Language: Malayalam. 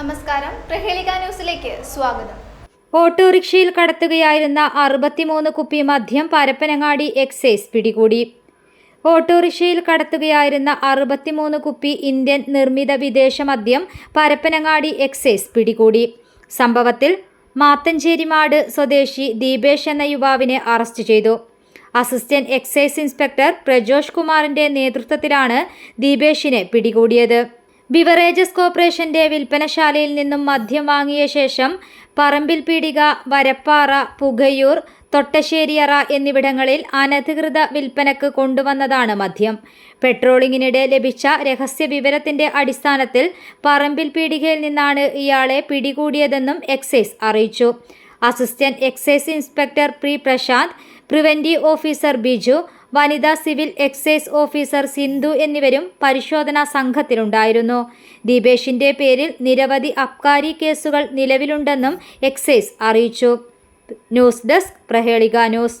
നമസ്കാരം. പ്രഹേളിക ന്യൂസിലേക്ക് സ്വാഗതം. ഓട്ടോറിക്ഷയിൽ കടത്തുകയായിരുന്ന അറുപത്തിമൂന്ന് കുപ്പി മദ്യം പരപ്പനങ്ങാടി എക്സൈസ് പിടികൂടി. ഓട്ടോറിക്ഷയിൽ കടത്തുകയായിരുന്ന അറുപത്തിമൂന്ന് കുപ്പി ഇന്ത്യൻ നിർമ്മിത വിദേശ മദ്യം പരപ്പനങ്ങാടി എക്സൈസ് പിടികൂടി. സംഭവത്തിൽ മാത്തഞ്ചേരിമാട് സ്വദേശി ദീപേഷ് എന്ന യുവാവിനെ അറസ്റ്റ് ചെയ്തു. അസിസ്റ്റന്റ് എക്സൈസ് ഇൻസ്പെക്ടർ പ്രജോഷ് കുമാറിന്റെ നേതൃത്വത്തിലാണ് ദീപേഷിനെ പിടികൂടിയത്. ബിവറേജസ് കോർപ്പറേഷന്റെ വിൽപ്പനശാലയിൽ നിന്നും മദ്യം വാങ്ങിയ ശേഷം പറമ്പിൽ പീടിക വരപ്പാറ പുകയൂർ തൊട്ടശ്ശേരിയറ എന്നിവിടങ്ങളിൽ അനധികൃത വിൽപ്പനക്ക് കൊണ്ടുവന്നതാണ് മദ്യം. പെട്രോളിങ്ങിനിടെ ലഭിച്ച രഹസ്യ വിവരത്തിന്റെ അടിസ്ഥാനത്തിൽ പറമ്പിൽ പീടികയിൽ നിന്നാണ് ഇയാളെ പിടികൂടിയതെന്നും എക്സൈസ് അറിയിച്ചു. Assistant excise inspector P Prasanth preventive officer Biju വനിതാ സിവിൽ എക്സൈസ് ഓഫീസർ സിന്ധു എന്നിവരും പരിശോധനാ സംഘത്തിലുണ്ടായിരുന്നു. ദീപേഷിന്റെ പേരിൽ നിരവധി അബ്കാരി കേസുകൾ നിലവിലുണ്ടെന്നും എക്സൈസ് അറിയിച്ചു. News desk Prahelika news.